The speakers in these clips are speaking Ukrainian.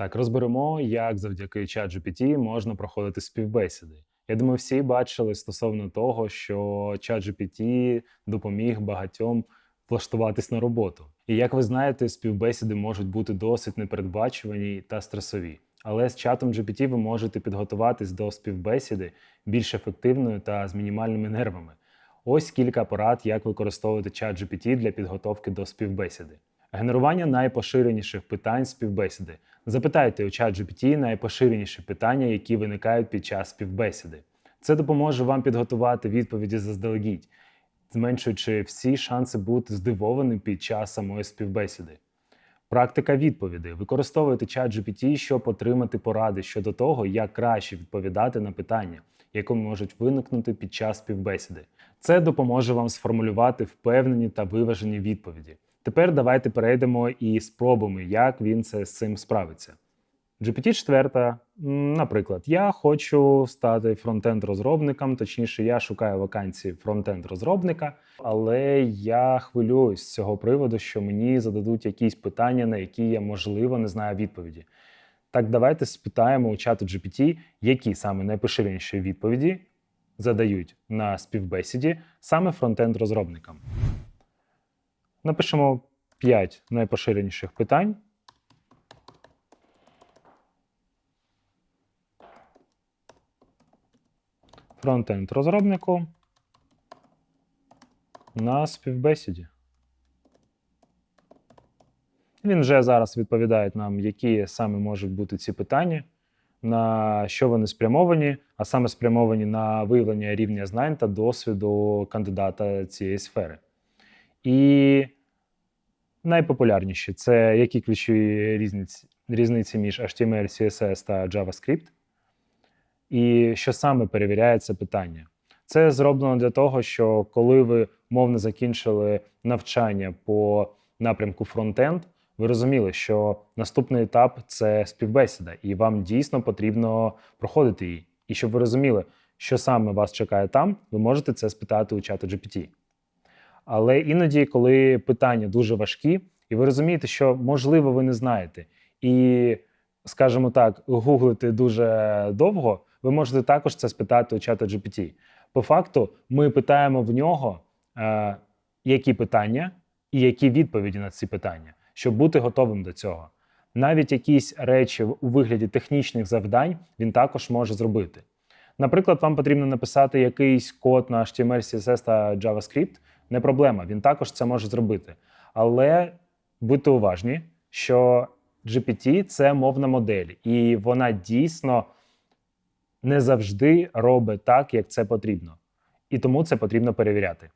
Так, розберемо, як завдяки ChatGPT можна проходити співбесіди. Я думаю, всі бачили стосовно того, що ChatGPT допоміг багатьом влаштуватись на роботу. І як ви знаєте, співбесіди можуть бути досить непередбачувані та стресові. Але з чатом GPT ви можете підготуватись до співбесіди більш ефективною та з мінімальними нервами. Ось кілька порад, як використовувати чат GPT для підготовки до співбесіди. Генерування найпоширеніших питань співбесіди. Запитайте у чат GPT найпоширеніші питання, які виникають під час співбесіди. Це допоможе вам підготувати відповіді заздалегідь, зменшуючи всі шанси бути здивованим під час самої співбесіди. Практика відповідей. Використовуйте чат GPT, щоб отримати поради щодо того, як краще відповідати на питання, які можуть виникнути під час співбесіди. Це допоможе вам сформулювати впевнені та виважені відповіді. Тепер давайте перейдемо і спробуємо, як він це з цим справиться. GPT-4, наприклад, я хочу стати фронтенд-розробником, точніше, я шукаю вакансії фронтенд-розробника, але я хвилююсь з цього приводу, що мені зададуть якісь питання, на які я, можливо, не знаю відповіді. Так, давайте спитаємо у чату GPT, які саме найпоширеніші відповіді задають на співбесіді саме фронтенд-розробникам. Напишемо 5 найпоширеніших питань. Фронтенд розробнику на співбесіді. Він вже зараз відповідає нам, які саме можуть бути ці питання, на що вони спрямовані, а саме спрямовані на виявлення рівня знань та досвіду кандидата цієї сфери. І найпопулярніші це які ключові різниці, різниці між HTML, CSS та JavaScript. І що саме перевіряє це питання? Це зроблено для того, що коли ви мовно закінчили навчання по напрямку фронтенд, ви розуміли, що наступний етап це співбесіда, і вам дійсно потрібно проходити її. І щоб ви розуміли, що саме вас чекає там, ви можете це спитати у чату GPT. Але іноді, коли питання дуже важкі, і ви розумієте, що можливо ви не знаєте, і, скажімо так, гуглити дуже довго, ви можете також це спитати у чата GPT. По факту, ми питаємо в нього, е, які питання і які відповіді на ці питання, щоб бути готовим до цього. Навіть якісь речі у вигляді технічних завдань він також може зробити. Наприклад, вам потрібно написати якийсь код на HTML, CSS та JavaScript. Не проблема, він також це може зробити. Але будьте уважні, що GPT це мовна модель, і вона дійсно не завжди робить так, як це потрібно. І тому це потрібно перевіряти.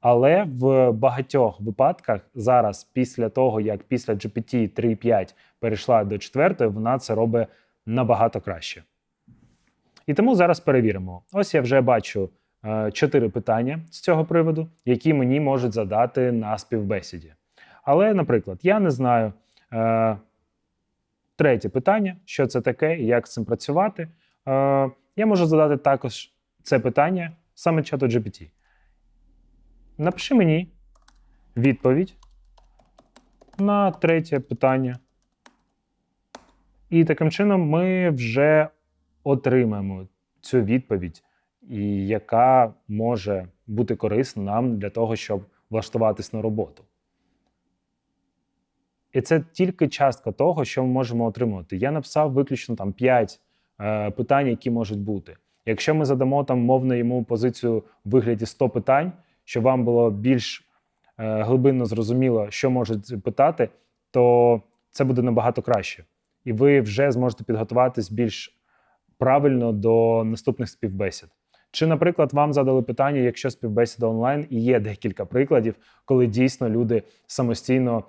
Але в багатьох випадках зараз, після того, як після GPT 3.5 перейшла до 4, вона це робить набагато краще. І тому зараз перевіримо. Ось я вже бачу чотири питання з цього приводу, які мені можуть задати на співбесіді. Але, наприклад, я не знаю е, третє питання, що це таке і як з цим працювати. Е, я можу задати також це питання саме чату GPT. Напиши мені відповідь на третє питання. І таким чином ми вже отримаємо цю відповідь, і яка може бути корисна нам для того, щоб влаштуватись на роботу. І це тільки частка того, що ми можемо отримувати. Я написав виключно там 5 е, питань, які можуть бути. Якщо ми задамо там мовно йому позицію в вигляді 100 питань, щоб вам було більш е, глибинно зрозуміло, що можуть питати, то це буде набагато краще. І ви вже зможете підготуватись більш правильно до наступних співбесід. Чи, наприклад, вам задали питання, якщо співбесіда онлайн, і є декілька прикладів, коли дійсно люди самостійно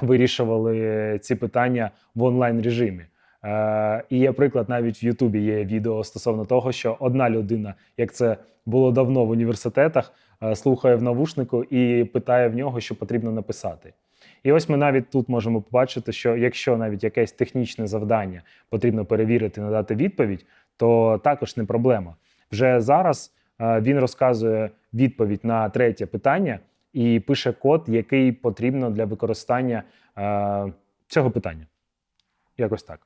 вирішували ці питання в онлайн режимі. Е, і є приклад, навіть в Ютубі є відео стосовно того, що одна людина, як це було давно в університетах, е, слухає в навушнику і питає в нього, що потрібно написати. І ось ми навіть тут можемо побачити, що якщо навіть якесь технічне завдання потрібно перевірити, надати відповідь, то також не проблема. Вже зараз е, він розказує відповідь на третє питання і пише код, який потрібно для використання е, цього питання. якось так.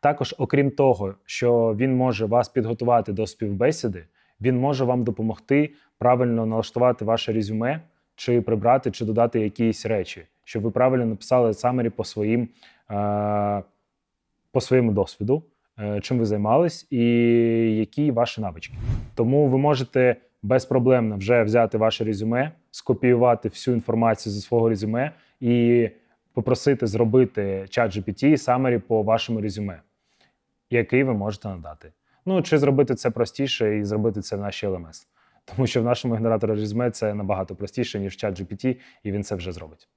Також, окрім того, що він може вас підготувати до співбесіди, він може вам допомогти правильно налаштувати ваше резюме, чи прибрати, чи додати якісь речі, щоб ви правильно написали самері по своїм е, по своєму досвіду, чим ви займались, і які ваші навички. Тому ви можете безпроблемно вже взяти ваше резюме, скопіювати всю інформацію зі свого резюме і попросити зробити чат GPT summary по вашому резюме, який ви можете надати. Ну чи зробити це простіше і зробити це в нашій LMS. Тому що в нашому генераторі резюме це набагато простіше, ніж чат GPT, і він це вже зробить.